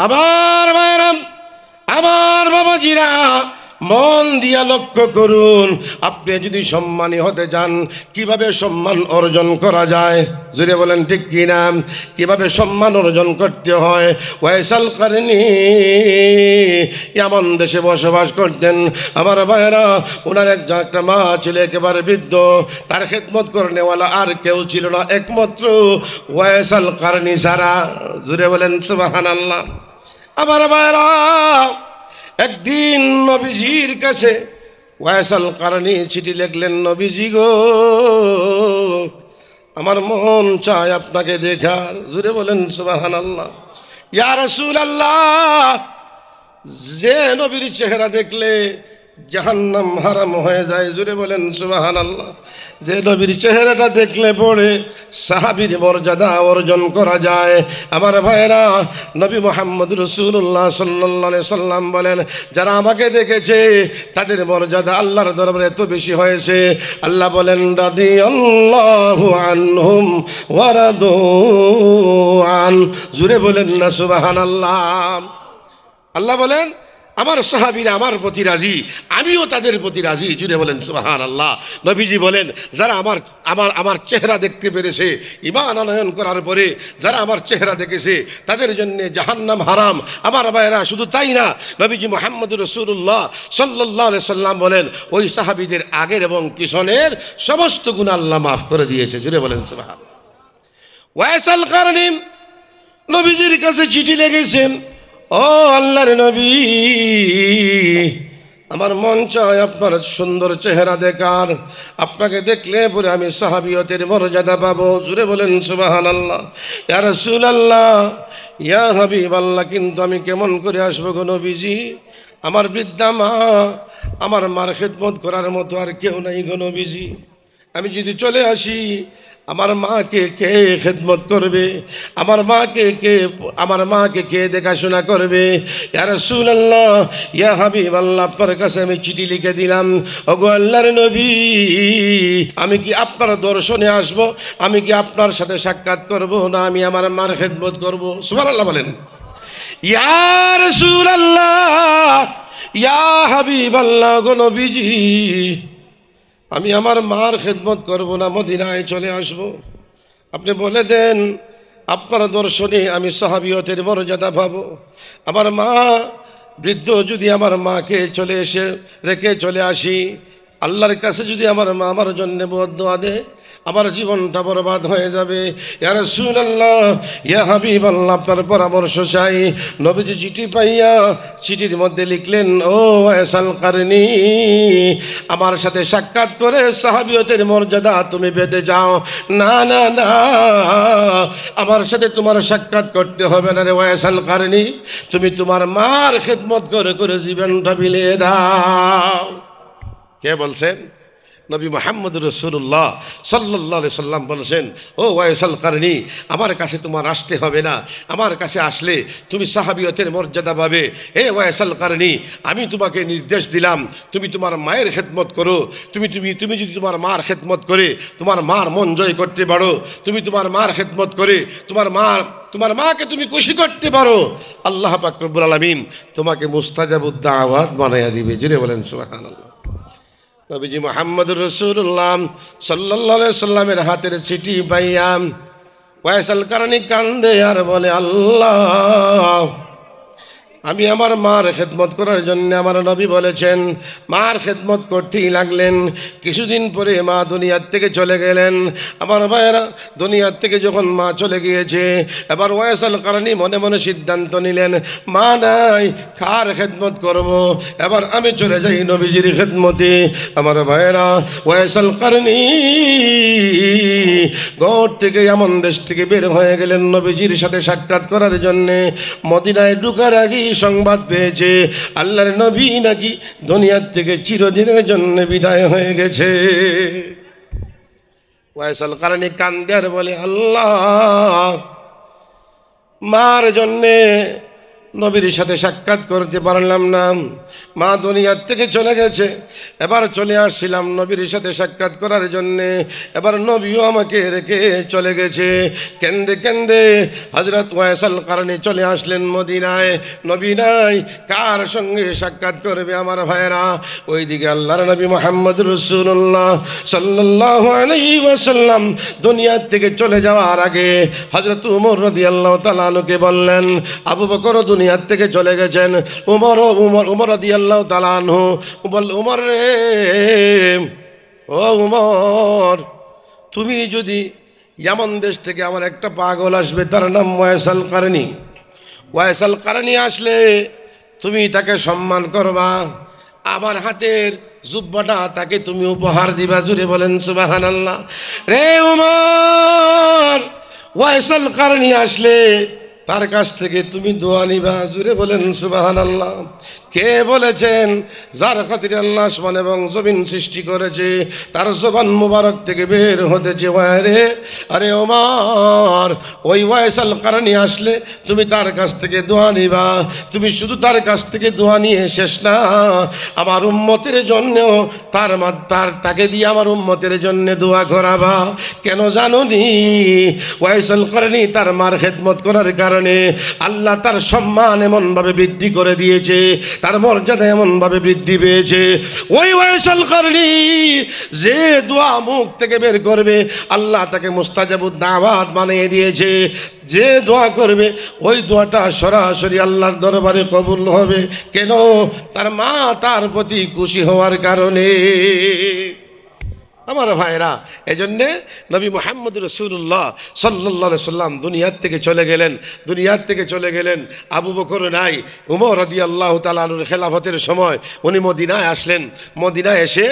আমার মায়েরাম আমার বাবাজিরা, মন দিয়া লক্ষ্য করুন। আপনি যদি সম্মানী হতে চান, কীভাবে সম্মান অর্জন করা যায়? যদি বলেন, ঠিক কি না? কীভাবে সম্মান অর্জন করতে হয়? ওয়াইসাল কারণী, এমন দেশে বসবাস করতেন। আমার ভাইয়েরা ওনার এক একটা মা ছিল একেবারে বৃদ্ধ। তার খেদমত করনেওয়ালা আর কেউ ছিল না, একমাত্র ওয়াইসাল কারণী সারা জুড়ে বলেন সুবাহান আল্লাহ আমার ভাইয়েরা, একদিন নবীজির কাছে ওয়াইসাল কারণে চিঠি লিখলেন, নবীজি গো, আমার মন চায় আপনাকে দেখার। জুড়ে বলেন সুবাহান আল্লাহ ইয়ার রসুল আল্লাহ যে নবীর চেহারা দেখলে জাহান্নাম হারাম হয়ে যায় জুড়ে বলেন সুবাহান আল্লাহ যে নবীর চেহারাটা দেখলে পড়ে সাহাবির মর্যাদা অর্জন করা যায়। আমার ভাইরা নবী মোহাম্মদ রসুল্লাহ সাল্লাহ সাল্লাম বলেন, যারা আমাকে দেখেছে, তাদের মর্যাদা আল্লাহর দরবারে এত বেশি হয়েছে। আল্লাহ বলেন রাদি আনহুম আন। জুড়ে বলেন না সুবাহান আল্লাহ আল্লাহ বলেন আমার সাহাবিরা আমার প্রতি রাজি, আমিও তাদের প্রতি রাজি। জুড়ে বলেন সুবাহান আল্লাহ নবীজি বলেন, যারা আমার আমার আমার চেহারা দেখতে পেরেছে ইমান আনয়ন করার পরে যারা আমার চেহারা দেখেছে, তাদের জন্য জাহান্নাম হারাম। আমার ভাইয়েরা, শুধু তাই না, নবীজি মোহাম্মদ রসুল্লাহ সাল্লাহ সাল্লাম বলেন, ওই সাহাবিদের আগের এবং পিছনের সমস্ত গুণ আল্লাহ মাফ করে দিয়েছে। জুড়ে বলেন সুবাহান ওয়াইসাল কারণে নবীজির কাছে চিঠি লেগেছেন ও আল্লাহর নবী, আমার মন চায় আপনার সুন্দর চেহারা দেখার। আপনাকে দেখলে পরে আমি সাহাবিয়তের মর্যাদা পাবো। জুড়ে বলেন সুবাহান আল্লাহ ইয়া রসুল আল্লাহ ইয়া হাবিব আল্লাহ কিন্তু আমি কেমন করে আসব গো নবীজি? আমার বৃদ্ধা মা, আমার মার খেদমত করার মতো আর কেউ নাই গো নবীজি। আমি যদি চলে আসি আমার মাকে কে খেদমত করবে? আমার মাকে কে, আমার মাকে কে দেখাশোনা করবে? ইয়া রাসূলুল্লাহ, ইয়া হাবিব আল্লাহ কাছে আমি চিঠি লিখে দিলাম। ওগো আল্লাহর নবী, আমি কি আপনার দর্শনে আসব? আমি কি আপনার সাথে সাক্ষাৎ করব? না, আমি আমার মার খেদমত করব। সুবহানাল্লাহ বলেন। ইয়ার রাসূলুল্লাহ, ইয়া হাবিব আল্লাহ গো নবীজি আমি আমার মার খেদমত করব না, মদিনায় চলে আসব। আপনি বলে দেন, আপনার দর্শনে আমি সাহাবিয়তের মর্যাদা পাবো। আমার মা বৃদ্ধ যদি আমার মাকে চলে এসে, রেখে চলে আসি আল্লাহর কাছে যদি আমার মা আমার জন্য বদোয়া দেয় আমার জীবনটা বরবাদ হয়ে যাবে। ইয়ার আল্লাহ ইয়া হাবিব আল্লাহ আপনার পরামর্শ চাই। নবীজি চিঠি পাইয়া চিঠির মধ্যে লিখলেন, ও এসাল কারণী, আমার সাথে সাক্ষাৎ করে সাহাবিয়তের মর্যাদা তুমি বেঁধে যাও না না না, আমার সাথে তোমার সাক্ষাৎ করতে হবে না রে ওয়াসাল কারণী। তুমি তোমার মার খেদমত করে করে জীবনটা বিলিয়ে দাও। কে বলছেন? নবী মোহাম্মদ রসুল্লাহ সাল্লাহ সাল্লাম বলেছেন, ও ওয়াইসাল কারণী আমার কাছে তোমার আসতে হবে না। আমার কাছে আসলে তুমি সাহাবিয়তের মর্যাদা পাবে। হে ওয়াইসাল কারণী আমি তোমাকে নির্দেশ দিলাম, তুমি তোমার মায়ের খেদমত করো। তুমি তুমি তুমি যদি তোমার মার খেদমত করে, তোমার মার মন জয় করতে পারো। তুমি তোমার মার খেদমত করে, তোমার মার তোমার মাকে তুমি খুশি করতে পারো। আল্লাহ পাকরবুল আলমিন তোমাকে মুস্তাজাবুদ্দা আওয়াজ বানাইয়া দিবে। জুড়ে বলেন সুবাহান আল্লাহ নবীজি মোহাম্মদ রসুল্লাহ সাল্লাহ সাল্লামের হাতের চিঠি পাইয়াম। পয়সাল কারণে কান্দে আর বলে আল্লাহ! আমি আমার মার খেদমত করার জন্য আমার নবী বলেছেন, মার খেদমত করতেই লাগলেন। কিছুদিন পরে মা দুনিয়ার থেকে চলে গেলেন। আমার ভাইয়েরা, দুনিয়ার থেকে যখন মা চলে গিয়েছে, এবার ওয়াইসাল কারণে মনে মনে সিদ্ধান্ত নিলেন, মা নাই, কার খেদমত করব? এবার আমি চলে যাই নবীজির খেদমতে। আমার ভাইয়েরা, ওয়াইসাল কারণী গড় থেকে এমন দেশ থেকে বের হয়ে গেলেন নবীজির সাথে সাক্ষাৎ করার জন্যে। মদিনায় ঢুকার আগেই সংবাদ পেয়েছে। আল্লাহর নবী নাকি দুনিয়ার থেকে চিরদিনের জন্য বিদায় হয়ে গেছে। ওয়াইসাল কারণে কান্দার বলে, আল্লাহ, মার জন্যে নবীর সাথে সাক্ষাৎ করতে পারলাম না। মা দুনিয়ার থেকে চলে গেছে। এবার চলে আসছিলাম নবীর সাথে সাক্ষাৎ করার জন্যে। এবার নবীও আমাকে রেখে চলে গেছে। কেন্দে কেন্দে হজরত ওয়াসাল কারণে চলে আসলেন মদিনায়। নবী নাই, কার সঙ্গে সাক্ষাৎ করবে আমার ভাইয়েরা? ওইদিকে আল্লাহর নবী মোহাম্মদ রসুল্লাহ সাল্লাহ ওয়াসাল্লাম দুনিয়ার থেকে চলে যাওয়ার আগে হজরত উমর রদি আল্লাহ তালানুকে বললেন, আবু বকর দুনিয়ার থেকে চলে গেছেন উমর উমর উমর রদি আল্লাহ তালানহু বল, উমর রে, ও উমর, তুমি যদি এমন দেশ থেকে আমার একটা পাগল আসবে, তার নাম ওয়াইসাল কারণী। ওয়াইসাল কারণী আসলে তুমি তাকে সম্মান করবা, আমার হাতের জুব্বাটা তাকে তুমি উপহার দিবা, জুড়ে বলেন সুবাহান আল্লাহ রে উমর, ওয়াইসাল কারণী আসলে তার কাছ থেকে তুমি দোয়া নিবা। জুড়ে বলেন সুবাহান আল্লাহ কে বলেছেন? যার খাতিরে আল্লাহ আসমান এবং জমিন সৃষ্টি করেছে, তার জবান মুবারক থেকে বের হতেছে ওয়ারে আরে ওমার, ওই ওয়াইসাল কারণে আসলে তুমি তার কাছ থেকে দোয়া নিবা। তুমি শুধু তার কাছ থেকে দোয়া নিয়ে শেষ না, আমার উম্মতের জন্যেও তার তার, তাকে দিয়ে আমার উম্মতের জন্য দোয়া করাবা। কেন জানো নি ওয়াইসাল কারণে তার মার খেদমত করার কারণে আল্লাহ তার সম্মান এমনভাবে বৃদ্ধি করে দিয়েছে, তার মর্যাদা এমনভাবে বৃদ্ধি পেয়েছে। ওই ওয়াইসাল কারণে যে দোয়া মুখ থেকে বের করবে, আল্লাহ তাকে মুস্তাজাবুদ দাওয়াত বানিয়ে দিয়েছে। যে দোয়া করবে, ওই দোয়াটা সরাসরি আল্লাহর দরবারে কবুল হবে। কেন? তার মা তার প্রতি খুশি হওয়ার কারণে। আমার ভাইরা এই জন্যে নবী মোহাম্মদ রসুল্লাহ সাল্লাহ সাল্লাম দুনিয়ার থেকে চলে গেলেন, দুনিয়ার থেকে চলে গেলেন। আবু বকর নাই, উমর রদি আল্লাহ তালুর খেলাফতের সময় উনি মদিনায় আসলেন। মদিনায় এসে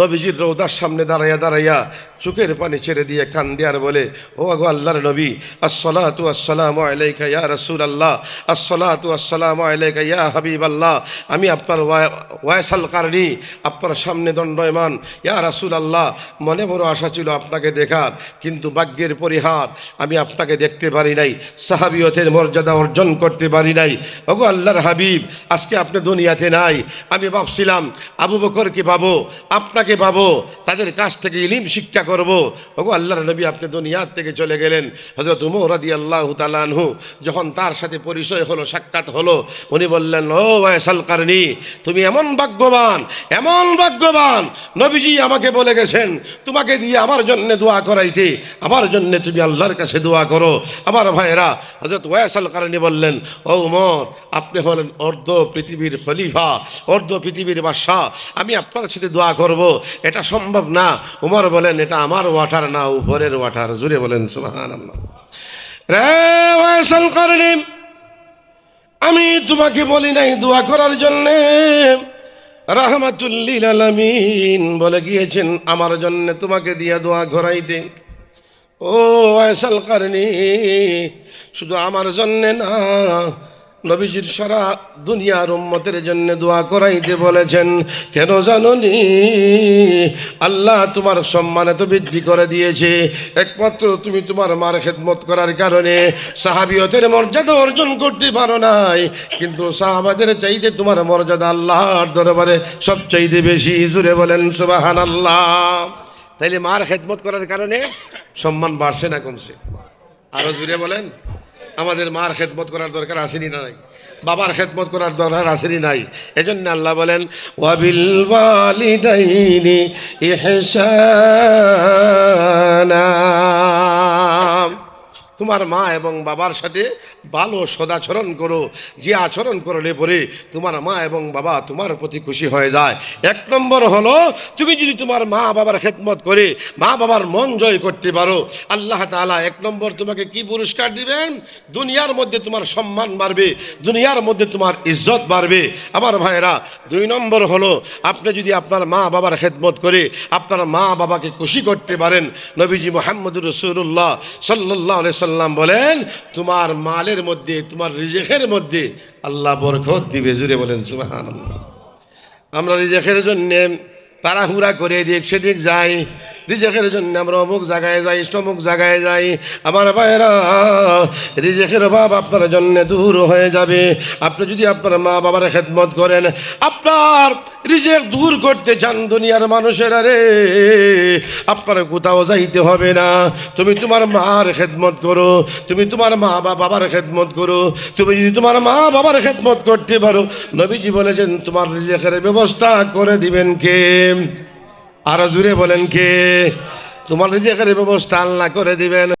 নবীজির রৌদার সামনে দাঁড়াইয়া দাঁড়াইয়া চোখের পানি ছেড়ে দিয়ে কান দেওয়ার বলে, ও আগো আল্লাহর নবী, আসসালাতু আসসালামু আলাইকা ইয়া রাসূল আল্লাহ আসসালাতু আসসালামু আলাইকা ইয়া হাবিব আল্লাহ আমি আপনার ওয়া- ওয়াইসাল কারণী, আপনার সামনে দণ্ডয়মান, ইয়া রাসূল আল্লাহ মনে বড় আশা ছিল আপনাকে দেখার, কিন্তু ভাগ্যের পরিহার আমি আপনাকে দেখতে পারি নাই, সাহাবিয়তের মর্যাদা অর্জন করতে পারি নাই। ওগো আল্লাহর হাবিব, আজকে আপনি দুনিয়াতে নাই, আমি ভাবছিলাম, আবু বকরকে পাবো, আপনাকে পাবো, তাদের কাছ থেকে ইলিম শিক্ষা করব। ওগো, আল্লাহর নবী আপনি দুনিয়ার থেকে চলে গেলেন। হজরত উমর রাদি আল্লাহ তালানহু যখন তার সাথে পরিচয় হলো, সাক্ষাৎ হলো, উনি বললেন, ও ওয়াইসাল কারণী, তুমি এমন ভাগ্যবান এমন ভাগ্যবান, নবীজি আমাকে বলে গেছেন, তোমাকে দিয়ে আমার জন্য দোয়া করাইতে, আমার জন্য তুমি আল্লাহর কাছে দোয়া করো। আমার ভাইয়েরা হজরত ওয়াইসাল কারণী বললেন, ও উমর, আপনি হলেন অর্ধ পৃথিবীর খলিফা, অর্ধ পৃথিবীর বাদশাহ, আমি আপনার সাথে দোয়া করব। এটা সম্ভব না। উমর বলেন, এটা আমার ওয়াটার না, উপরের ওয়াটার। জুড়ে বলেন রে আমি তোমাকে বলি নাই দোয়া করার জন্যে। রাহমাতুল্লিল আলামিন বলে গিয়েছেন, আমার জন্য তোমাকে দিয়া দোয়া করাইতে ও আয়সাল কারণী শুধু আমার জন্যে না নবীজির সারা দুনিয়ার উম্মতের জন্য দোয়া করাইতে বলেছেন, কেন জাননি? আল্লাহ তোমার সম্মান এত বৃদ্ধি করে দিয়েছে। একমাত্র তুমি তোমার মার খেদমত করার কারণে সাহাবিয়তের মর্যাদা অর্জন করতে পারো নাই। কিন্তু সাহাবাদের চাইতে তোমার মর্যাদা আল্লাহর দরবারে সবচাইতে বেশি। জুড়ে বলেন সুবাহান আল্লাহ তাইলে মার খেদমত করার কারণে সম্মান বাড়ছে না কমছে? আরও জুড়ে বলেন। আমাদের মার খেদমত করার দরকার আসেনি না নাই। বাবার খেদমত করার দরকার আসেনি নাই। এজন্য আল্লাহ বলেন, ওয়াবিল ওয়ালিদাইনি তোমার মা এবং বাবার সাথে ভালো সদাচরণ করো, যে আচরণ করলে পরে তোমার মা এবং বাবা তোমার প্রতি খুশি হয়ে যায়। এক নম্বর হলো, তুমি যদি তোমার মা বাবার খেদমত করে, মা বাবার মন জয় করতে পারো, আল্লাহ তাআলা এক নম্বর তোমাকে কি পুরস্কার দিবেন? দুনিয়ার মধ্যে তোমার সম্মান বাড়বে, দুনিয়ার মধ্যে তোমার ইজ্জত বাড়বে। আমার ভাইয়েরা, দুই নম্বর হলো, আপনি যদি আপনার মা বাবার খেদমত করে, আপনার মা বাবাকে খুশি করতে পারেন, নবীজি মোহাম্মদুর রসুল্লাহ সাল্লাহ সাল্লাম বলেন, তোমার মালের মধ্যে, তোমার রিজেকের মধ্যে আল্লাহ বরকত দিবে। জুড়ে বলেন সুবাহান আমরা রিজেকের জন্যে তাড়াহুড়া করে দিয়ে সেদিক যাই রিজেকের জন্য আমরা অমুক জায়গায় যাই, তমুক জায়গায় যাই। আমার ভাইরা রিজেকের অভাব আপনার জন্য দূর হয়ে যাবে। আপনি যদি আপনার মা বাবার খেদমত করেন, আপনার রিজেক দূর করতে চান দুনিয়ার মানুষেরা রে। আপনার কোথাও যাইতে হবে না। তুমি তোমার মার খেদমত করো, তুমি তোমার মা বা বাবার খেদমত করো, তুমি যদি তোমার মা বাবার খেদমত করতে পারো, নবীজি বলেছেন, তোমার রিজেকের ব্যবস্থা করে দিবেন কে? আরও জুড়ে বলেন কে? তোমার নিজেকে ব্যবস্থা আল্লাহ করে দিবেন।